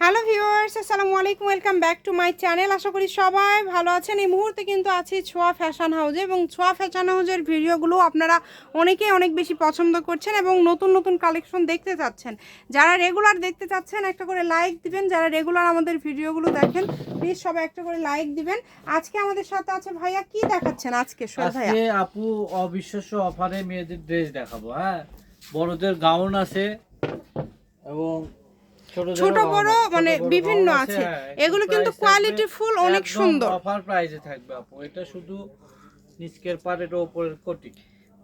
Hello viewers আসসালামু আলাইকুম welcome back to my channel. আশা করি সবাই ভালো আছেন। এই মুহূর্তে কিন্তু আছি ছোঁয়া ফ্যাশন হাউজে এবং ছোঁয়া ফ্যাশন হাউজের ভিডিওগুলো আপনারা অনেকেই অনেক বেশি পছন্দ করছেন এবং নতুন নতুন কালেকশন দেখতে চাচ্ছেন। যারা রেগুলার দেখতে চাচ্ছেন একটা করে লাইক দিবেন। যারা রেগুলার আমাদের ভিডিওগুলো দেখেন প্লিজ সবাই একটা করে লাইক দিবেন। আজকে আমাদের সাথে আছে ভাইয়া কি দেখাচ্ছেন আজকে আজকে আপু অবিশ্বাস্য অফারে মেয়েদের ড্রেস দেখাবো হ্যাঁ? বড়দের গাউন আছে এবং ছোট বড় মানে বিভিন্ন আছে। হ্যাঁ, এগুলো কিন্তু কোয়ালিটি ফুল অনেক সুন্দর। অফার প্রাইসে থাকবে আপু। এটা শুধু নিচকের পাড়ের উপরের কোটি।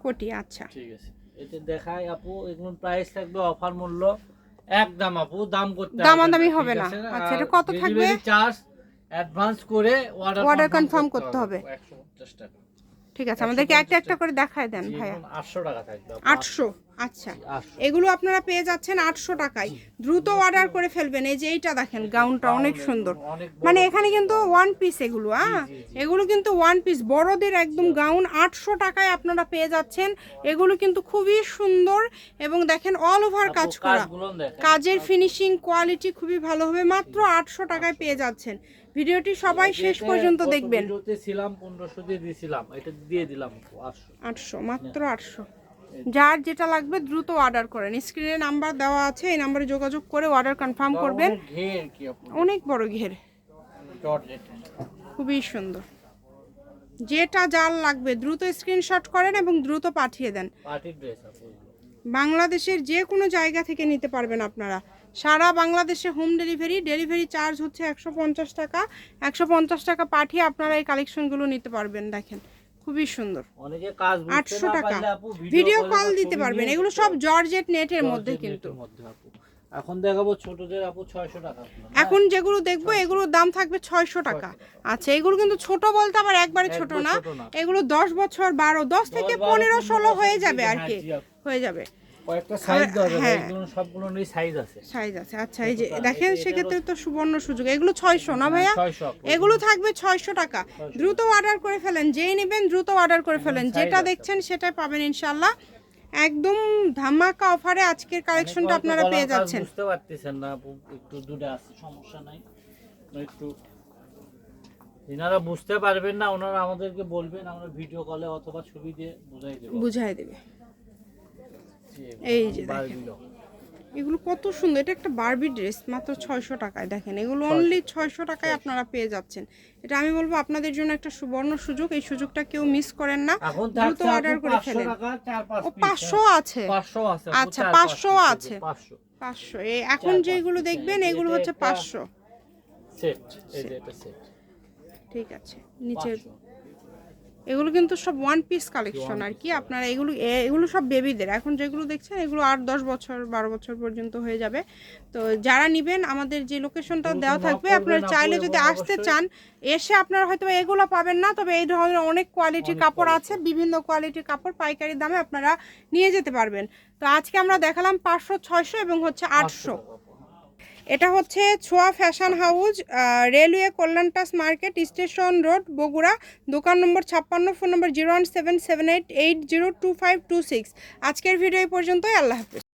কোটি আচ্ছা। ঠিক আছে। এটা দেখাই আপু এগুলো প্রাইস থাকবে অফার মূল্য একদম আপু দাম করতে দামাদামি হবে না। আচ্ছা এটা কত থাকবে? চার্জ অ্যাডভান্স করে অর্ডার কনফার্ম করতে হবে 150 টাকা। ঠিক আছে আমাদেরকে একটা একটা করে দেখায় দেন ভাই 800 টাকা থাকবে 800 আচ্ছা। এগুলো আপনারা পেয়ে যাচ্ছেন আটশো টাকায়। দ্রুত অর্ডার করে ফেলবেন। এই যে এইটা দেখেন গাউনটা অনেক সুন্দর। মানে এখানে কিন্তু ওয়ান পিস এগুলো হ্যাঁ। এগুলো কিন্তু ওয়ান পিস বড়দের একদম গাউন আটশো টাকায় আপনারা পেয়ে যাচ্ছেন। এগুলো কিন্তু খুবই সুন্দর এবং দেখেন অল ওভার কাজ করা। কাজের ফিনিশিং কোয়ালিটি খুবই ভালো হবে। মাত্র আটশো টাকায় পেয়ে যাচ্ছেন। ভিডিওটি সবাই শেষ পর্যন্ত দেখবেন। ছিলাম 1500 দিয়ে দিয়েছিলাম এটা দিয়ে দিলাম আটশো। মাত্র আটশো। যার যেটা লাগবে দ্রুত অর্ডার করেন। স্ক্রিনে নাম্বার দেওয়া আছে এই নাম্বারে যোগাযোগ করে অর্ডার কনফার্ম করবেন। অনেক বড় ঘের। খুবই সুন্দর। যেটা যার লাগবে দ্রুত স্ক্রিনশট করেন এবং দ্রুত পাঠিয়ে দেন। বাংলাদেশের যে কোনো জায়গা থেকে নিতে পারবেন আপনারা। সারা বাংলাদেশে হোম ডেলিভারি ডেলিভারি চার্জ হচ্ছে একশো পঞ্চাশ টাকা। একশো পঞ্চাশ টাকা পাঠিয়ে আপনারা এই কালেকশনগুলো নিতে পারবেন দেখেন। খুবই সুন্দর। আটশো টাকা। ভিডিও কল দিতে পারবেন এগুলো সব জর্জেট নেটের মধ্যে কিন্তু। এখন দেখাবো ছোটদের আপু 600 টাকা। হ্যাঁ? এখন যেগুলো দেখব এগুলোর দাম থাকবে ছয়শো টাকা। আচ্ছা এগুলো কিন্তু ছোট বলতে আবার একবারে ছোট না। এগুলো দশ বছর বারো দশ থেকে বারো, পনেরো পনেরো ষোলো বছর হয়ে যাবে আর হ্যাঁ, কি হয়ে যাবে। কয়েকটা সাইজ দেওয়া যাবে হ্যাঁ। এগুলো সবগুলো নিয়ে সাইজ আছে। সাইজ আছে। আচ্ছা এই যে দেখেন সেক্ষেত্রে তো সুবর্ণ সুযোগ। এগুলো ছয়শো না ভাইয়া? এগুলো থাকবে ছয়শো টাকা। দ্রুত অর্ডার করে ফেলেন। যেই নেবেন দ্রুত অর্ডার করে ফেলেন। যেটা দেখছেন সেটাই পাবেন ইনশাল্লাহ একদম ধামাকা অফারে আজকের কালেকশনটা আপনারা পেয়ে যাচ্ছেন। বুঝতে পারতেছেন না একটু আছে সমস্যা নাই। একটু এনারা বুঝতে পারবেন না ওনারা আমাদেরকে বলবেন আমরা ভিডিও কলে অথবা ছবি দিয়ে বুঝাই দেবো। বুঝাই দেবে। এই যে দেখেন। এগুলো কত সুন্দর এটা একটা বারবি ড্রেস মাত্র ছয়শো টাকায় দেখেন এগুলো অনলি ছয়শো টাকায় আপনারা পেয়ে যাচ্ছেন। এটা আমি বলব আপনাদের জন্য একটা সুবর্ণ সুযোগ এই সুযোগটা কেউ মিস করেন না দ্রুত অর্ডার করে 500 ফেলেন। ও piece, পাঁচশো হ্যাঁ। আছে? 500 আছে আপু, আচ্ছা, চার পাঁচ 500 piece আছে। পাঁচশো। এই এখন যেগুলো দেখবেন এগুলো হচ্ছে পাঁচশো। ঠিক আছে নিচে 500 এগুলো কিন্তু সব ওয়ান পিস কালেকশন আর কি। আপনারা এগুলো এগুলো সব বেবিদের এখন যেগুলো দেখছেন এগুলো আট দশ বছর বারো বছর পর্যন্ত হয়ে যাবে। তো যারা নেবেন আমাদের যে লোকেশনটা দেওয়া থাকবে আপনারা চাইলে যদি আসতে চান এসে আপনারা হয়তো এগুলো পাবেন না তবে এই ধরনের অনেক কোয়ালিটির কাপড় আছে বিভিন্ন কোয়ালিটির কাপড় পাইকারি দামে আপনারা নিয়ে যেতে পারবেন। তো আজকে আমরা দেখালাম পাঁচশো ছয়শো এবং হচ্ছে আটশো। এটা হচ্ছে ছোয়া ফ্যাশন হাউস রেলওয়ে কল্যাণটাস মার্কেট, স্টেশন রোড, বগুড়া, দোকান নম্বর ছাপ্পান্ন, phone number zero one seven seven eight eight zero two five two six. আজকের ভিডিও এই পর্যন্তই, আল্লাহ হাফিজ।